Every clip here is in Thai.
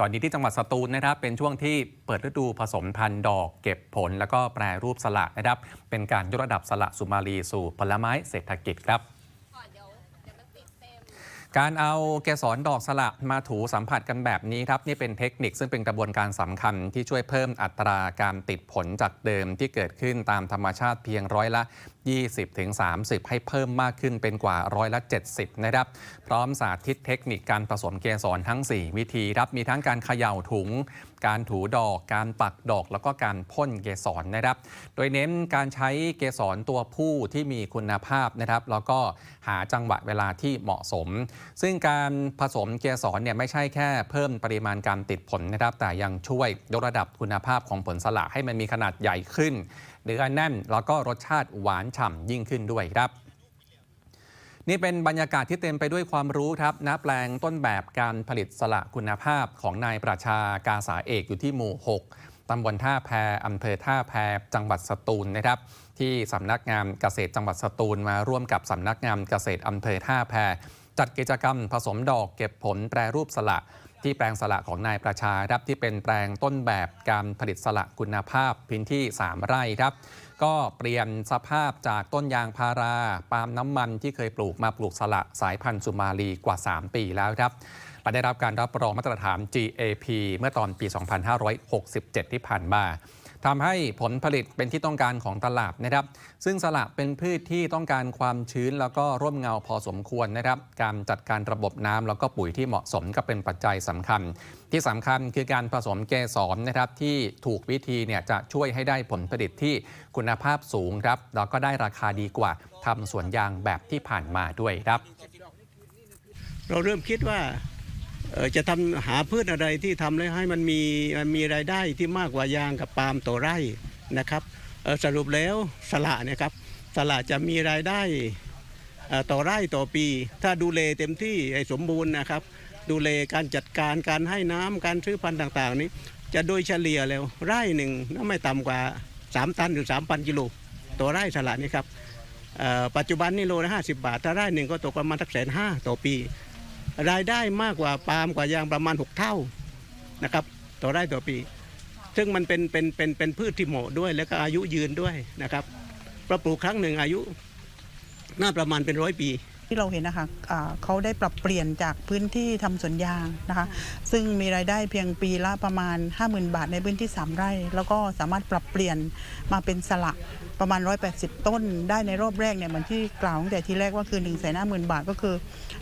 ตอนนี้ที่จังหวัดสตูลนะครับเป็นช่วงที่เปิดฤดูผสมพันธุ์ดอกเก็บผล แล้วก็แปรรูปสละนะครับ เป็นการยกระดับสละสุมาลีสู่ผลไม้เศรษฐกิจครับ การเอาเกสรดอกสละมาถูสัมผัสกันแบบนี้ครับนี่เป็นเทคนิคซึ่งเป็นกระบวนการสำคัญที่ช่วยเพิ่มอัตราการติดผลจากเดิมที่เกิดขึ้นตามธรรมชาติเพียงร้อยละ 20-30 ให้เพิ่มมากขึ้นเป็นกว่าร้อยละ 70 นะครับ พร้อมสาธิตเทคนิคการผสมเกสรทั้ง 4 วิธีครับมีทั้งการเขย่าถุงการถูดอก การปักดอกแล้วก็การพ่นเกสรนะครับ โดยเน้นการใช้เกสรตัวผู้ที่มีคุณภาพนะครับ แล้วก็หาจังหวะเวลาที่เหมาะสม ซึ่งการผสมเกสรเนี่ยไม่ใช่แค่เพิ่มปริมาณการติดผลนะครับ แต่ยังช่วยยกระดับคุณภาพของผลสละให้มันมีขนาดใหญ่ขึ้นเนื้อแน่นแล้วก็รสชาติหวานฉ่ำยิ่งขึ้นด้วยครับ นี่เป็นบรรยากาศที่เต็มไปด้วยความรู้ครับณแปลงต้นแบบการผลิตสละคุณภาพของนายประชากาสาเอกอยู่ที่หมู่ 6ตำบลท่าแพอำเภอท่าแพจังหวัดสตูลนะครับ ที่สำนักงานเกษตรจังหวัดสตูลมาร่วมกับสำนักงานเกษตรอำเภอท่าแพจัดกิจกรรมผสมดอกเก็บผลแปรรูปสละ ที่แปลงสละของนายประชาครับที่เป็นแปลงต้นแบบการผลิตสละคุณภาพพื้นที่ 3 ไร่ครับ ก็เปลี่ยนสภาพจากต้นยางพาราปาล์มน้ำมันที่เคยปลูกมาปลูกสละสายพันธุ์สุมาลีกว่า 3 ปีแล้วครับและได้รับการรับรองมาตรฐาน GAP เมื่อตอนปี 2567 ที่ผ่านมา ทำให้ผลผลิตเป็นที่ต้องการของตลาดนะครับ ซึ่งสละเป็นพืชที่ต้องการความชื้นแล้วก็ร่มเงาพอสมควรนะครับ การจัดการระบบน้ำแล้วก็ปุ๋ยที่เหมาะสมก็เป็นปัจจัยสำคัญ ที่สำคัญคือการผสมเกสรนะครับที่ถูกวิธีเนี่ยจะช่วยให้ได้ผลผลิตที่คุณภาพสูงครับแล้วก็ได้ราคาดีกว่าทำสวนยางแบบที่ผ่านมาด้วยครับ เราเริ่มคิดว่า จะทำหาพืชอะไรที่ทำแล้วให้มันมีมันมีรายได้ที่มากกว่ายางกับปาล์มต่อไร่นะครับสรุปแล้วสละนะครับสละจะมีรายได้ต่อไร่ต่อปี ถ้าดูแลเต็มที่ให้สมบูรณ์นะครับ ดูแลการจัดการการให้น้ำการซื้อพันธุ์ต่างๆ นี้ จะโดยเฉลี่ยแล้วไร่หนึ่งน่าไม่ต่ำกว่า 3 ตันหรือ 3,000 กิโลต่อไร่สละนี่ครับปัจจุบันนี่โลละ50 บาท ถ้าไร่หนึ่งก็ตกประมาณสักแสนห้าต่อปี รายได้มากกว่าปาล์มกว่ายางประมาณ 6 เท่านะครับต่อไร่ต่อปี ซึ่งมันเป็นเป็นเป็นเป็นพืชที่เหมาะด้วย แล้วก็อายุยืนด้วยนะครับเพราะปลูกครั้งหนึ่งอายุน่าประมาณเป็นร้อยปี ที่เราเห็นนะคะอ่าเขาได้ปรับเปลี่ยนจากพื้นที่ทำสวนยางนะคะ ซึ่งมีรายได้เพียงปีละประมาณ 50,000 บาทในพื้นที่ 3 ไร่ แล้วก็สามารถปรับเปลี่ยนมาเป็นสละประมาณ 180 ต้น ได้ในรอบแรกเนี่ยเหมือนที่กล่าวตั้งแต่ทีแรกว่าคือ1นึ่งแสนห้าหมื่นบาทก็คือ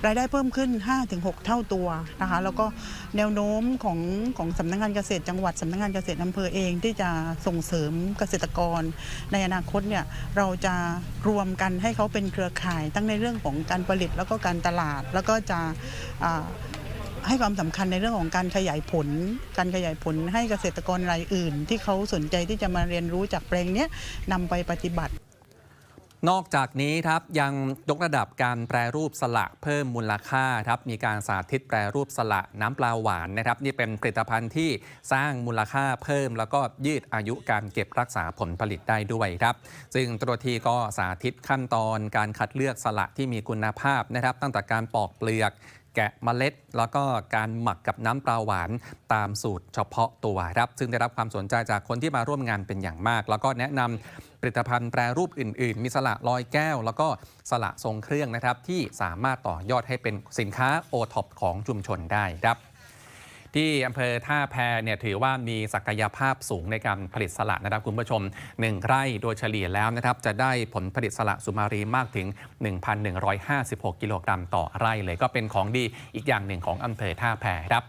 รายได้เพิ่มขึ้น 5-6 เท่าตัวนะคะ แล้วก็แนวโน้มของของสำนักงานเกษตรจังหวัดสำนักงานเกษตรอำเภอเองที่จะส่งเสริมเกษตรกร ในอนาคตเนี่ยเราจะรวมกันให้เขาเป็นเครือข่ายทั้งในเรื่องของการการผลิตแล้วก็การตลาด แล้วก็จะให้ความสำคัญในเรื่องของการขยายผล การขยายผลให้เกษตรกรรายอื่น ที่เขาสนใจที่จะมาเรียนรู้จากแปลงนี้นำไปปฏิบัติ นอกจากนี้ครับยังยกระดับการแปรรูปสละเพิ่มมูลค่าครับมีการสาธิตแปรรูปสละน้ำปลาหวานนะครับนี่เป็นผลิตภัณฑ์ที่สร้างมูลค่าเพิ่ม แล้วก็ยืดอายุการเก็บรักษาผลผลิตได้ด้วยครับ ซึ่งตัวทีก็สาธิตขั้นตอนการคัดเลือกสละที่มีคุณภาพนะครับ ตั้งแต่การปอกเปลือกแกะเมล็ด แล้วก็การหมักกับน้ำปลาหวานตามสูตรเฉพาะตัวครับ ซึ่งได้รับความสนใจจากคนที่มาร่วมงานเป็นอย่างมาก แล้วก็แนะนำ ผลิตภัณฑ์แปรรูปอื่น ๆ มีสละลอยแก้ว แล้วก็สละทรงเครื่องนะครับที่สามารถต่อยอดให้เป็นสินค้าโอท็อปของชุมชนได้ครับที่อำเภอท่าแพเนี่ยถือว่ามีศักยภาพสูงในการผลิตสละนะครับคุณผู้ชม 1 ไร่โดยเฉลี่ยแล้วนะครับจะได้ผลผลิตสละสุมารีมากถึง 1,156 กิโลกรัมต่อไร่เลยก็เป็นของดีอีกอย่างหนึ่งของอำเภอท่าแพครับ